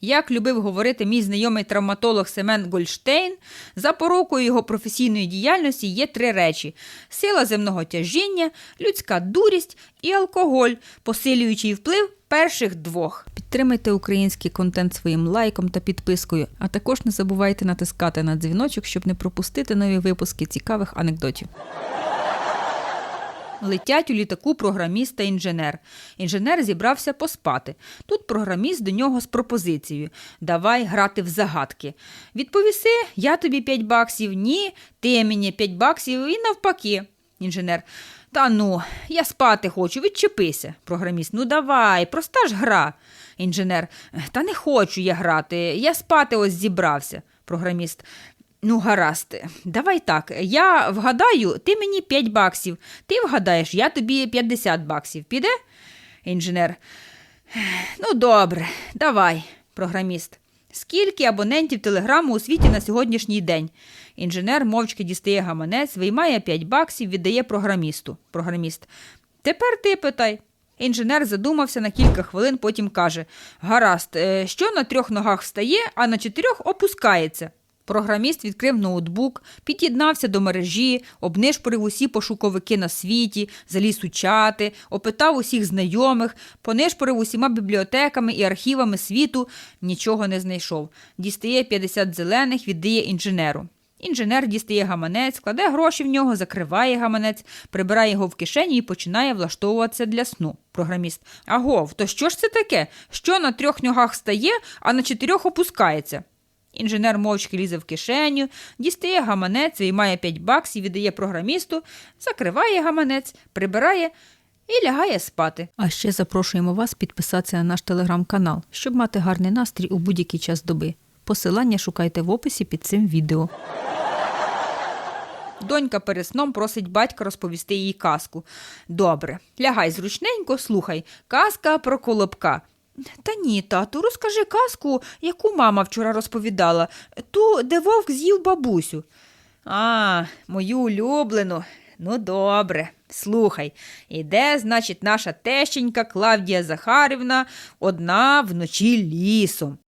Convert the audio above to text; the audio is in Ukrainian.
Як любив говорити мій знайомий травматолог Семен Гольштейн, запорукою його професійної діяльності є три речі: сила земного тяжіння, людська дурість і алкоголь, посилюючий вплив перших двох. Підтримайте український контент своїм лайком та підпискою, а також не забувайте натискати на дзвіночок, щоб не пропустити нові випуски цікавих анекдотів. Летять у літаку програміст та інженер. Інженер зібрався поспати. Тут програміст до нього з пропозицією: Давай грати в загадки. Відповіси, я тобі 5 баксів, ні, ти мені 5 баксів і навпаки. Інженер. Та ну, я спати хочу, відчепися. Програміст. Ну давай, проста ж гра. Інженер. Та не хочу я грати, я спати ось зібрався. Програміст. Ну, гаразд, давай так. Я вгадаю, ти мені 5 баксів. Ти вгадаєш, я тобі 50 баксів. Піде? Інженер. Ну, добре, давай, програміст. Скільки абонентів телеграму у світі на сьогоднішній день? Інженер мовчки дістає гаманець, виймає 5 баксів, віддає програмісту. Програміст. Тепер ти питай. Інженер задумався на кілька хвилин, потім каже: Гаразд, е, що на трьох ногах встає, а на чотирьох опускається. Програміст відкрив ноутбук, під'єднався до мережі, обнишпорив усі пошуковики на світі, заліз у чати, опитав усіх знайомих, понишпорив усіма бібліотеками і архівами світу, нічого не знайшов. Дістає 50 зелених, віддає інженеру. Інженер дістає гаманець, кладе гроші в нього, закриває гаманець, прибирає його в кишені і починає влаштовуватися для сну. Програміст. Агов, то що ж це таке? Що на трьох ногах стає, а на чотирьох опускається? Інженер мовчки лізе в кишеню, дістає гаманець, виймає 5 баксів, віддає програмісту, закриває гаманець, прибирає і лягає спати. А ще запрошуємо вас підписатися на наш телеграм-канал, щоб мати гарний настрій у будь-який час доби. Посилання шукайте в описі під цим відео. Донька перед сном просить батька розповісти їй казку. Добре, лягай зручненько, слухай. Казка про колобка. Та ні, тату, розкажи казку, яку мама вчора розповідала, ту, де вовк з'їв бабусю. А, мою улюблену. Ну, добре, слухай, іде, значить, наша тещенька Клавдія Захарівна одна вночі лісом.